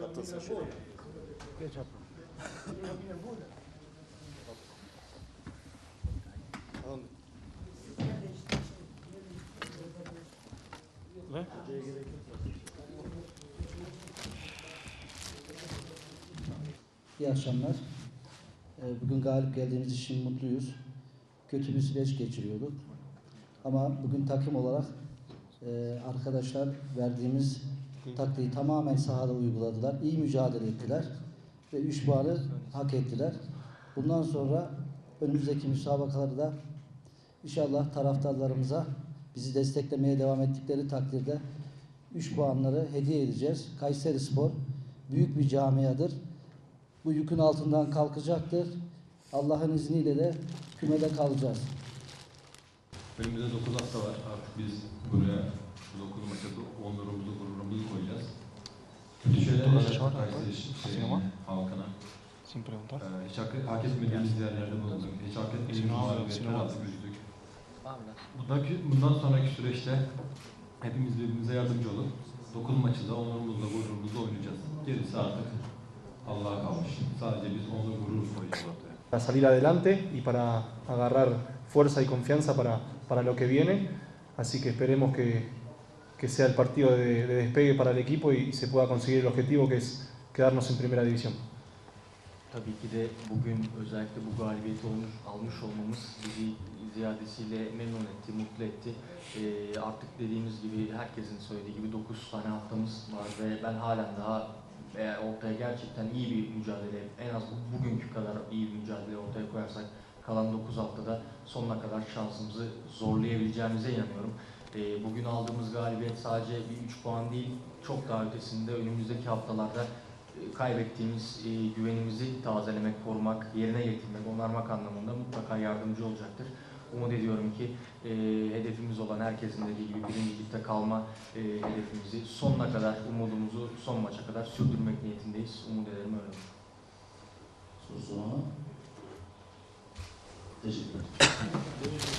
Katılsın şöyle. Geç abla. Tamam. Ne? İyi akşamlar. Ee, Bugün galip geldiğimiz için mutluyuz. Kötü bir süreç geçiriyorduk. Ama bugün takım olarak e, arkadaşlar verdiğimiz taktiği tamamen sahada uyguladılar. İyi mücadele ettiler. Ve 3 puanı hak ettiler. Bundan sonra önümüzdeki müsabakalarda inşallah taraftarlarımıza bizi desteklemeye devam ettikleri takdirde 3 puanları hediye edeceğiz. Kayseri Spor büyük bir camiadır bu yükün altından kalkacaktır. Allah'ın izniyle de kümede kalacağız. Önümüzde 9 hafta var. Artık biz buraya bu 9 maça onurumuzu, gururumuzu koyacağız. Şöyle Dolaşıyor, Kayseri Sinema. şeyine, halkına. Sin preguntar. Ee, hiç hak, hak etmediğimiz yerlerde bulunduk. Hiç hak etmediğimiz Sinema, mağlubiyetler sinema. aldık, üzdük. Bundan, bundan sonraki süreçte hepimiz birbirimize yardımcı olup 9 maçı da onurumuzla, gururumuzla oynayacağız. Gerisi artık Allah'a kalmış. Sadece biz onur gurur koyacağız ortaya. para salir adelante y para agarrar fuerza y confianza para, para lo que viene. Así que esperemos que, que sea el partido de, de despegue para el equipo y, se pueda conseguir el objetivo que es quedarnos en primera división. Tabii ki de bugün özellikle bu galibiyeti olmuş, almış olmamız bizi ziyadesiyle memnun etti, mutlu etti. Ee, artık dediğimiz gibi herkesin söylediği gibi 9 tane haftamız var ve ben halen daha eğer ortaya gerçekten iyi bir mücadele, en az bu- bugünkü kadar iyi bir mücadele ortaya koyarsak kalan 9 haftada sonuna kadar şansımızı zorlayabileceğimize inanıyorum. Ee, bugün aldığımız galibiyet sadece bir 3 puan değil, çok daha ötesinde önümüzdeki haftalarda e, kaybettiğimiz e, güvenimizi tazelemek, korumak, yerine getirmek, onarmak anlamında mutlaka yardımcı olacaktır. Umut ediyorum ki e, hedefimiz olan herkesin dediği gibi birinci ligde kalma e, hedefimizi sonuna kadar, umudumuzu son maça kadar sürdürmek niyetindeyiz. Umut ederim öyle olur. Mı? Teşekkür ederim.